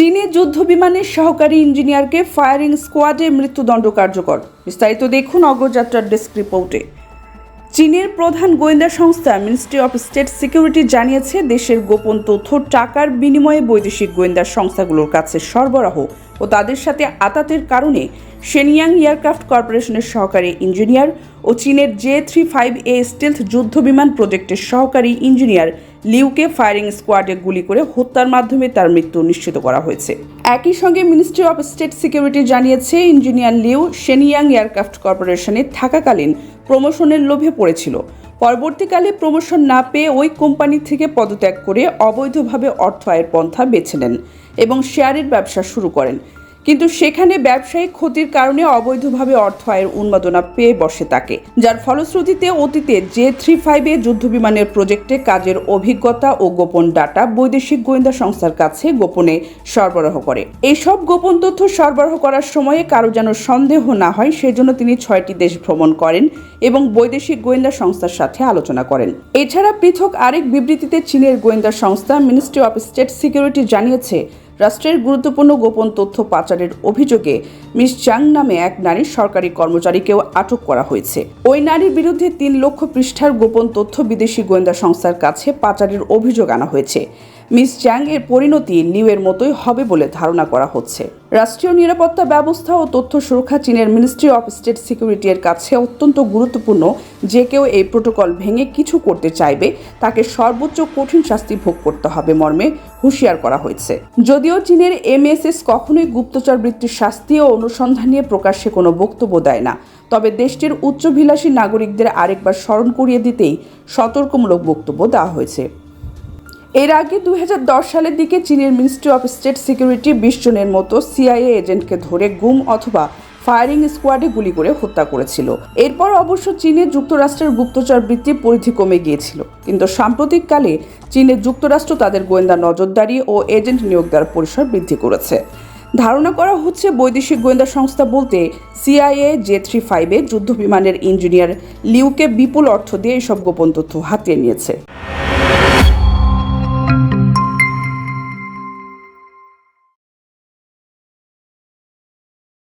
চীনে যুদ্ধ বিমানের সহকারী ইঞ্জিনিয়ারকে ফায়ারিং স্কোয়াডে মৃত্যুদণ্ড কার্যকর। বিস্তারিত দেখুন অগ্রযাত্রার ডেস্ক রিপোর্টে। চীনের প্রধান গোয়েন্দা সংস্থা, মিনিস্ট্রি অফ স্টেট সিকিউরিটি, জানিয়েছে দেশের গোপন তথ্য, টাকার বিনিময়ে বৈদেশিক গোয়েন্দা সংস্থাগুলোর কাছে সরবরাহ ও তাদের সাথে আতাতের কারণে shenyang এয়ারক্রাফট কর্পোরেশনের সহকারী ইঞ্জিনিয়ার ও চীনের J three five A stealth যুদ্ধ বিমান প্রজেক্টের সহকারী ইঞ্জিনিয়ার লিউকে ফায়ারিং স্কোয়াডে গুলি করে হত্যার মাধ্যমে তার মৃত্যু নিশ্চিত করা হয়েছে। একই সঙ্গে মিনিস্ট্রি অফ স্টেট সিকিউরিটি জানিয়েছে, ইঞ্জিনিয়ার লিউ shenyang এয়ারক্রাফট কর্পোরেশনে থাকাকালীন প্রমোশনের লোভে পড়েছিল। পরবর্তীকালে প্রমোশন না পেয়ে ওই কোম্পানি থেকে পদত্যাগ করে অবৈধভাবে অর্থ আয়ের পন্থা বেছে নেন এবং শেয়ারের ব্যবসা শুরু করেন। কিন্তু সেখানে ব্যবসায়িক ক্ষতির কারণে অবৈধভাবে অর্থ আয়ের উন্মাদনা পেয়ে বসে তাকে। যার ফলশ্রুতিতে অতীতে জে থ্রি ফাইভে যুদ্ধবিমানের প্রজেক্টে কাজের অভিজ্ঞতা ও গোপন ডাটা বৈদেশিক গোয়েন্দা সংস্থার কাছে গোপনে সরবরাহ করে। এইসব গোপন তথ্য সরবরাহ করার সময়ে কারও যেন সন্দেহ না হয়, সেজন্য তিনি ছয়টি দেশ ভ্রমণ করেন এবং বৈদেশিক গোয়েন্দা সংস্থার সাথে আলোচনা করেন। এছাড়া পৃথক আরেক বিবৃতিতে চীনের গোয়েন্দা সংস্থা মিনিস্ট্রি অফ স্টেট সিকিউরিটি জানিয়েছে রাষ্ট্রের গুরুত্বপূর্ণ গোপন তথ্য পাচারের অভিযোগে মিস চাং নামে এক নারী সরকারি কর্মচারীকেও আটক করা হয়েছে। ওই নারীর বিরুদ্ধে তিন লক্ষ পৃষ্ঠার গোপন তথ্য বিদেশি গোয়েন্দা সংস্থার কাছে পাচারের অভিযোগ আনা হয়েছে। মিস চ্যাং এর পরিণতি লিউয়ের মতোই হবে বলে ধারণা করা হচ্ছে। রাষ্ট্রীয় নিরাপত্তা ব্যবস্থা ও তথ্য সুরক্ষা চীনের মিনিস্ট্রি অফ স্টেট সিকিউরিটি এর কাছে অত্যন্ত গুরুত্বপূর্ণ যে কেউ এই প্রোটোকল ভেঙে কিছু করতে চাইবে, তাকে সর্বোচ্চ কঠিন শাস্তি ভোগ করতে হবে মর্মে হুঁশিয়ার করা হয়েছে। যদিও চীনের এমএসএস কখনোই গুপ্তচর বৃত্তির শাস্তি ও অনুসন্ধান নিয়ে প্রকাশ্যে কোনো বক্তব্য দেয় না, তবে দেশটির উচ্চভিলাষী নাগরিকদের আরেকবার স্মরণ করিয়ে দিতেই সতর্কমূলক বক্তব্য দেওয়া হয়েছে। এর আগে দুই হাজার দশ সালের দিকে চীনের মিনিস্ট্রি অফ স্টেট সিকিউরিটি বিশ জনের মতো সিআইএ এজেন্টকে ধরে গুম অথবা ফায়ারিং স্কোয়াডে গুলি করে হত্যা করেছিল। এরপর অবশ্য চীনে যুক্তরাষ্ট্রের গুপ্তচর বৃত্তির পরিধি কমে গিয়েছিল। কিন্তু সাম্প্রতিককালে চীনে যুক্তরাষ্ট্র তাদের গোয়েন্দা নজরদারি ও এজেন্ট নিয়োগ দেওয়ার পরিসর বৃদ্ধি করেছে। ধারণা করা হচ্ছে বৈদেশিক গোয়েন্দা সংস্থা বলতে সিআইএ জে থ্রি ফাইভে যুদ্ধ বিমানের ইঞ্জিনিয়ার লিউকে বিপুল অর্থ দিয়ে এসব গোপন তথ্য হাতিয়ে নিয়েছে।